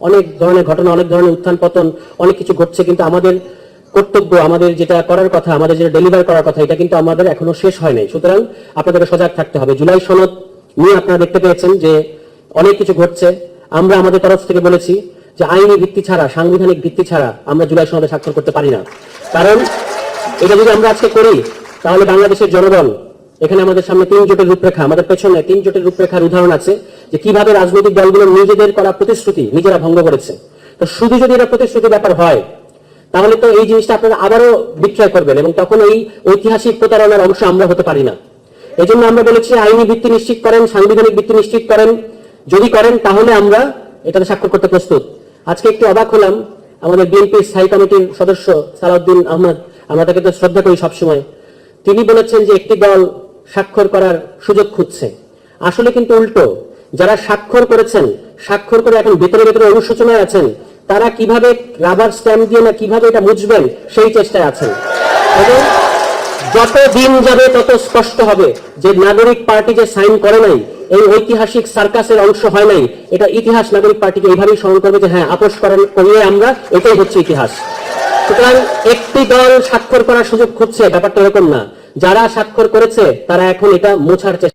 অনেক ধরনের ঘটনা, অনেক ধরনের উত্থান পতন অনেক কিছু ঘটছে, কিন্তু আমাদের কর্তব্য, আমাদের যেটা করার কথা, আমাদের যেটা ডেলিভার করার কথা, এটা কিন্তু আমাদের এখনও শেষ হয় নাই। সুতরাং আপনাদেরকে সজাগ থাকতে হবে। জুলাই সনদ নিয়ে আপনারা দেখতে পেয়েছেন যে অনেক কিছু ঘটছে। আমরা আমাদের তরফ থেকে বলেছি যে আইনি ভিত্তি ছাড়া, সাংবিধানিক ভিত্তি ছাড়া আমরা জুলাই সনদে স্বাক্ষর করতে পারি না। কারণ এটা যদি আমরা আজকে করি, তাহলে বাংলাদেশের জনগণ এখানে আমাদের সামনে তিন জোটের রূপরেখা, আমাদের পেছনে তিন জোটের রূপরেখার উদাহরণ আছে যে কীভাবে রাজনৈতিক দলগুলো নিজেদের করা প্রতিশ্রুতি নিজেরা ভঙ্গ করেছে। তো শুধু যদি এটা প্রতিশ্রুতি ব্যাপার হয়, তাহলে তো এই জিনিসটা আপনারা আবারও বিক্রয় করবেন এবং তখন এই ঐতিহাসিক প্রতারণার অংশ আমরা হতে পারি না। এই জন্য আমরা বলেছি আইনি ভিত্তি নিশ্চিত করেন, সাংবিধানিক ভিত্তি নিশ্চিত করেন। যদি করেন, তাহলে আমরা এটাতে স্বাক্ষর করতে প্রস্তুত। আজকে একটু অবাক হলাম, আমাদের বিএনপির স্থায়ী কমিটির সদস্য সালাউদ্দিন আহমদ, আমরা তাকে তো শ্রদ্ধা করি সবসময়। তিনি বলেছেন যে একটি দল স্বাক্ষর করার সুযোগ খুঁজছে। আসলে কিন্তু উল্টো, যারা স্বাক্ষর করেছেন, স্বাক্ষর করে এখন ভেতরে ভেতরে অনুশোচনায় আছেন, তারা কীভাবে রাবার স্ট্যাম্প দিয়ে না কীভাবে এটা মুছবেন, সেই চেষ্টায় আছেন। এবং যত দিন যাবে তত স্পষ্ট হবে যে নাগরিক পার্টি যে সাইন করে নাই, এই ঐতিহাসিক সার্কাসের অংশ হয় নাই, এটা ইতিহাস নাগরিক পার্টিকে এইভাবেই স্মরণ করবে যে হ্যাঁ আপোষ করেন করিয়ে আমরা, এটাই হচ্ছে ইতিহাস। সুতরাং একটি দল স্বাক্ষর করার সুযোগ খুঁজছে, ব্যাপারটা এরকম না। যারা স্বাক্ষর করেছে, তারা এখন এটা মোছার চেষ্টা